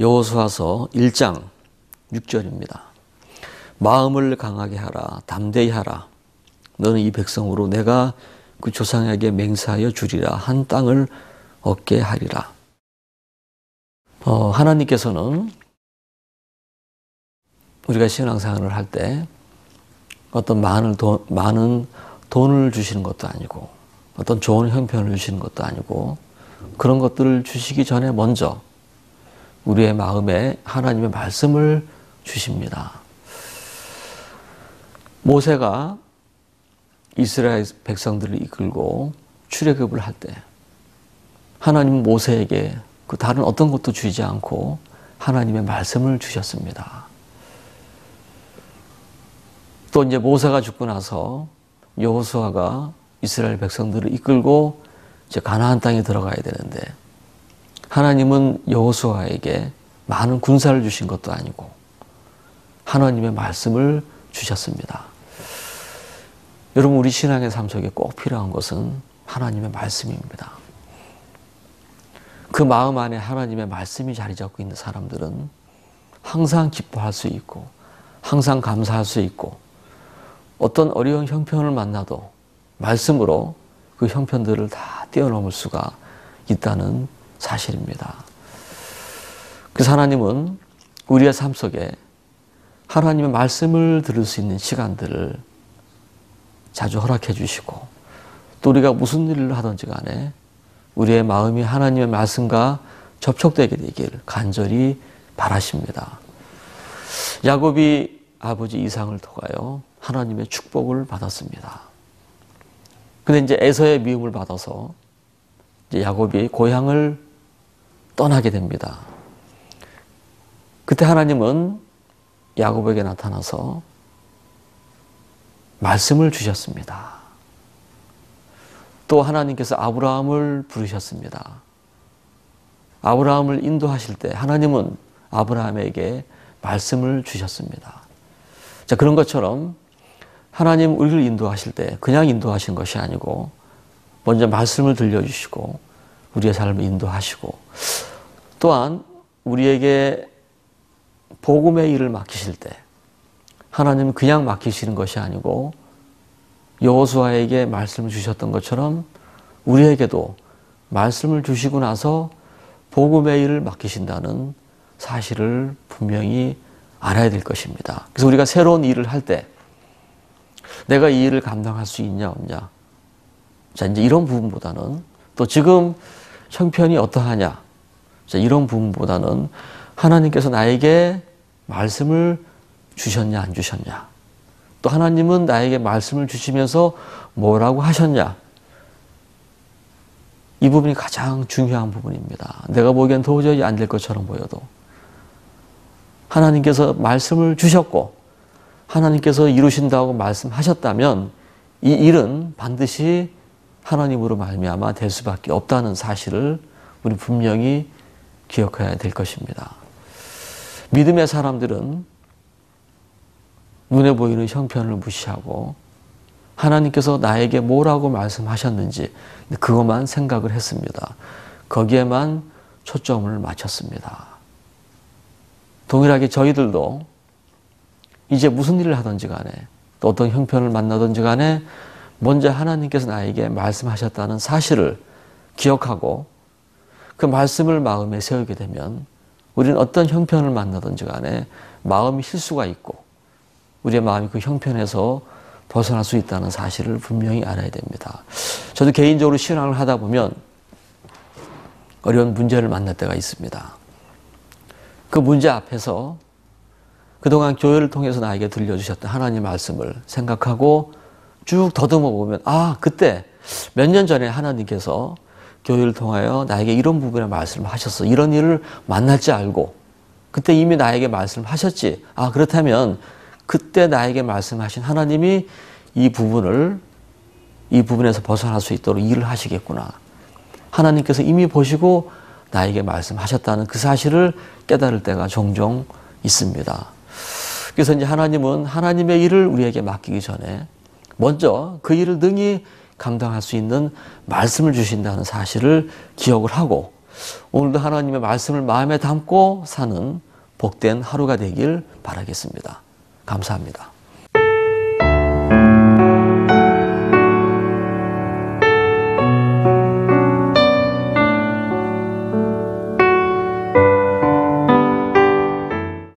여호수아서 1장 6절입니다. 마음을 강하게 하라 담대히 하라 너는 이 백성으로 내가 그 조상에게 맹세하여 주리라 한 땅을 얻게 하리라. 어, 하나님께서는 우리가 신앙생활을 할 때 어떤 많은 돈, 많은 돈을 주시는 것도 아니고 어떤 좋은 형편을 주시는 것도 아니고 그런 것들을 주시기 전에 먼저 우리의 마음에 하나님의 말씀을 주십니다. 모세가 이스라엘 백성들을 이끌고 출애굽을 할 때 하나님은 모세에게 그 다른 어떤 것도 주지 않고 하나님의 말씀을 주셨습니다. 또 이제 모세가 죽고 나서 여호수아가 이스라엘 백성들을 이끌고 이제 가나안 땅에 들어가야 되는데 하나님은 여호수아에게 많은 군사를 주신 것도 아니고 하나님의 말씀을 주셨습니다. 여러분 우리 신앙의 삶 속에 꼭 필요한 것은 하나님의 말씀입니다. 그 마음 안에 하나님의 말씀이 자리 잡고 있는 사람들은 항상 기뻐할 수 있고 항상 감사할 수 있고 어떤 어려운 형편을 만나도 말씀으로 그 형편들을 다 뛰어넘을 수가 있다는 사실입니다. 그래서 하나님은 우리의 삶 속에 하나님의 말씀을 들을 수 있는 시간들을 자주 허락해 주시고 또 우리가 무슨 일을 하든지 간에 우리의 마음이 하나님의 말씀과 접촉되게 되길 간절히 바라십니다. 야곱이 아버지 이상을 통하여 하나님의 축복을 받았습니다. 근데 이제 에서의 미움을 받아서 이제 야곱이 고향을 떠나게 됩니다. 그때 하나님은 야곱에게 나타나서 말씀을 주셨습니다. 또 하나님께서 아브라함을 부르셨습니다. 아브라함을 인도하실 때 하나님은 아브라함에게 말씀을 주셨습니다. 자, 그런 것처럼 하나님 우리를 인도하실 때 그냥 인도하신 것이 아니고 먼저 말씀을 들려주시고 우리의 삶을 인도하시고 또한 우리에게 복음의 일을 맡기실 때 하나님은 그냥 맡기시는 것이 아니고 여호수아에게 말씀을 주셨던 것처럼 우리에게도 말씀을 주시고 나서 복음의 일을 맡기신다는 사실을 분명히 알아야 될 것입니다. 그래서 우리가 새로운 일을 할 때 내가 이 일을 감당할 수 있냐 없냐 자 이제 이런 부분보다는 또 지금 형편이 어떠하냐. 자 이런 부분보다는 하나님께서 나에게 말씀을 주셨냐 안 주셨냐. 또 하나님은 나에게 말씀을 주시면서 뭐라고 하셨냐. 이 부분이 가장 중요한 부분입니다. 내가 보기엔 도저히 안 될 것처럼 보여도. 하나님께서 말씀을 주셨고 하나님께서 이루신다고 말씀하셨다면 이 일은 반드시 하나님으로 말미암아 될 수밖에 없다는 사실을 우리 분명히 기억해야 될 것입니다. 믿음의 사람들은 눈에 보이는 형편을 무시하고 하나님께서 나에게 뭐라고 말씀하셨는지 그것만 생각을 했습니다. 거기에만 초점을 맞췄습니다. 동일하게 저희들도 이제 무슨 일을 하든지 간에 또 어떤 형편을 만나든지 간에 먼저 하나님께서 나에게 말씀하셨다는 사실을 기억하고 그 말씀을 마음에 세우게 되면 우리는 어떤 형편을 만나든지 간에 마음이 쉴 수가 있고 우리의 마음이 그 형편에서 벗어날 수 있다는 사실을 분명히 알아야 됩니다. 저도 개인적으로 신앙을 하다 보면 어려운 문제를 만날 때가 있습니다. 그 문제 앞에서 그동안 교회를 통해서 나에게 들려주셨던 하나님 말씀을 생각하고 쭉 더듬어 보면 아 그때 몇 년 전에 하나님께서 교회를 통하여 나에게 이런 부분의 말씀을 하셨어. 이런 일을 만날지 알고 그때 이미 나에게 말씀하셨지. 아 그렇다면 그때 나에게 말씀하신 하나님이 이 부분을 이 부분에서 벗어날 수 있도록 일을 하시겠구나. 하나님께서 이미 보시고 나에게 말씀하셨다는 그 사실을 깨달을 때가 종종 있습니다. 그래서 이제 하나님은 하나님의 일을 우리에게 맡기기 전에 먼저 그 일을 능히 감당할 수 있는 말씀을 주신다는 사실을 기억을 하고 오늘도 하나님의 말씀을 마음에 담고 사는 복된 하루가 되길 바라겠습니다. 감사합니다.